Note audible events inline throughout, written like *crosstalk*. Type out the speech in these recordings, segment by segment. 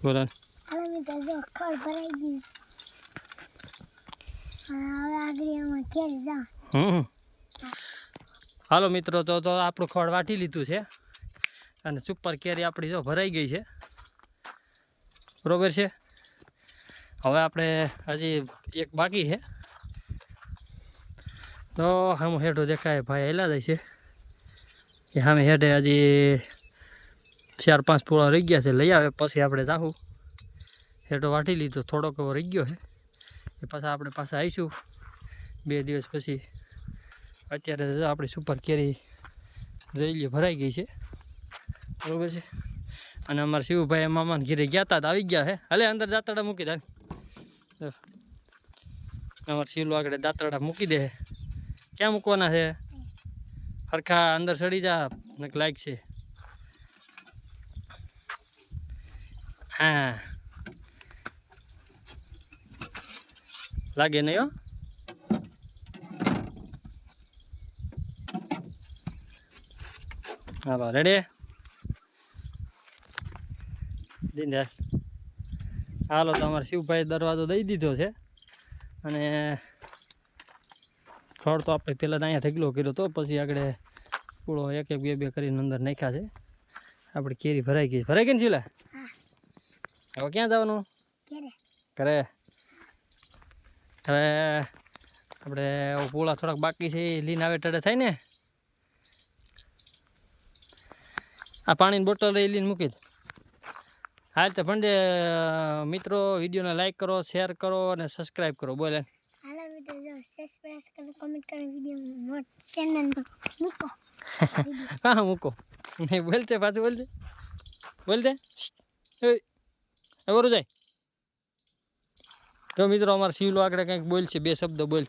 બોલો હાલો મિત્રો જો ખડ ભરાઈ ગયું છે હવે આગળ એમાં ઘેર જા હમ હાલો મિત્રો તો તો આપણું ખડ વાટી લીધું છે. અને સુપર કેરી આપણી જો ભરાઈ ગઈ છે. બરોબર છે? હવે આપણે હજી એક બાકી છે. તો હમ હેઠો દેખાય ભાઈ હેલા જાય છે કે સામે હેઠે હજી ચાર પાંચ પૂળા રહી ગયા છે, લઈ આવે, પછી આપણે જાહું. હેઠો વાટી લીધો, થોડોક રહી ગયો છે. એ પાછા આપણે પાછા આવીશું. બે દિવસ પછી. અત્યારે આપણી સુપર કેરી જોઈ ભરાઈ ગઈ છે. બરાબર છે? અને અમારા શિવભાઈ મામાને ઘીરે ગયા હતા આવી ગયા હે. હાલે, અંદર દાંતરડા મૂકી દે. અમારા શિવલો આગળ દાંતરડા મૂકી દે. ક્યાં મૂકવાના છે? સરખા અંદર સડી જા ને લાઈક છે. હા. લાગે નહીં હો. હાલો રેડી દીંદર હાલો, તો અમારે શિવભાઈ દરવાજો દઈ દીધો છે. અને ખડ તો આપણે પહેલાં અહીંયા ઢગલો કર્યો તો, પછી આગળ પૂળો એક એક બે બે કરીને અંદર નાખ્યા છે. આપણે કેરી ભરાઈ ગઈ ભરાઈ ગઈ ને હા હવે ક્યાં જવાનું? ઘરે. હવે આપણે પૂળા થોડાક બાકી છે એ લીન આવે ટડે થાય ને? આ પાણીની બોટલ એ લીન મૂકી દે. હા તો પણ મિત્રો વિડીયોને લાઈક કરો શેર કરો અને સબસ્ક્રાઈબ કરો બોલે. *laughs* હા મૂકો. નહીં બોલતે પાછું બોલતે બોલતે *laughs* એવરું જાય. તો મિત્રો અમારે શિવલો આગળ કંઈક બોલશે બે શબ્દ બોલે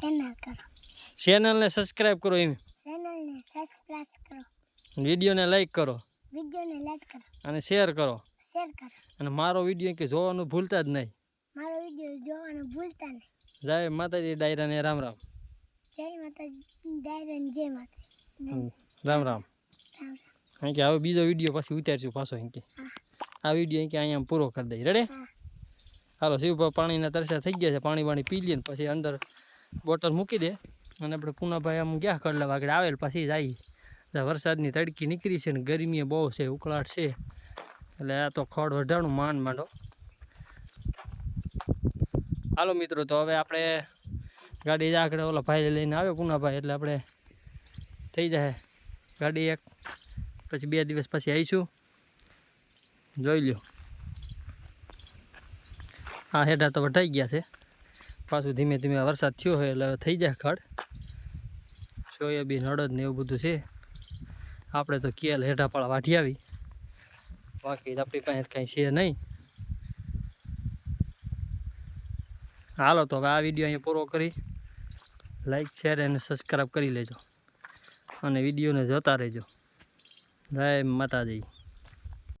ચેનલ કરો ચેનલને સબસ્ક્રાઇબ કરો. એમ. ચેનલને સબસ્ક્રાઇબ કરો. વિડીયોને લાઈક કરો. વિડીયોને લાઈક કરો. અને શેર કરો. શેર કરો. અને મારો વીડિયો કે જોવાનું ભૂલતા જ નહીં. મારો વીડિયો જોવાનું ભૂલતા નહીં. જય માતાજી ડાયરાને રામ રામ. જય માતાજી ડાયરાને જય માતા રામ રામ. રામ રામ. કારણ કે હવે બીજો વીડિયો પછી ઉતારશું પાછો કે. આ વીડિયો કે અહીંયા પૂરો કરી દઈ રેડે હાલો શિવભાઈ પાણીના તરસા થઈ ગયા છે. પાણી પાણી પી લઈએ પછી અંદર બોટલ મૂકી દે. અને આપણે પૂનાભાઈ આમ ગયા કરલા આગળ આવેલ પછી જાય. વરસાદની તડકી નીકળી છે ને ગરમી બહુ છે ઉકળાટ છે. એટલે આ તો ખડ વધારણું માંડ માંડો. હાલો મિત્રો તો હવે આપણે ગાડી આગળ ઓલા ભાઈ લઈને આવે પૂનાભાઈ. એટલે આપણે થઈ જાય. ગાડી એક પછી બે દિવસ પછી આવીશું. જોઈ લ્યો. હા હેઠા તો વટાઈ ગયા છે. પાછું ધીમે ધીમે વરસાદ થયો હોય એટલે થઈ જાય ખડ. સોયાબીન અડદ ને એવું બધું છે. આપણે તો કેલ હેઠાપાળા વાઢી આવી. બાકી આપણી પાસે કાંઈ છે નહીં. હાલો તો હવે આ વીડિયો અહીંયા પૂરો કરી. લાઈક શેર અને સબસ્ક્રાઈબ કરી લેજો. અને વિડીયોને જોતા રહેજો. જય માતાજી.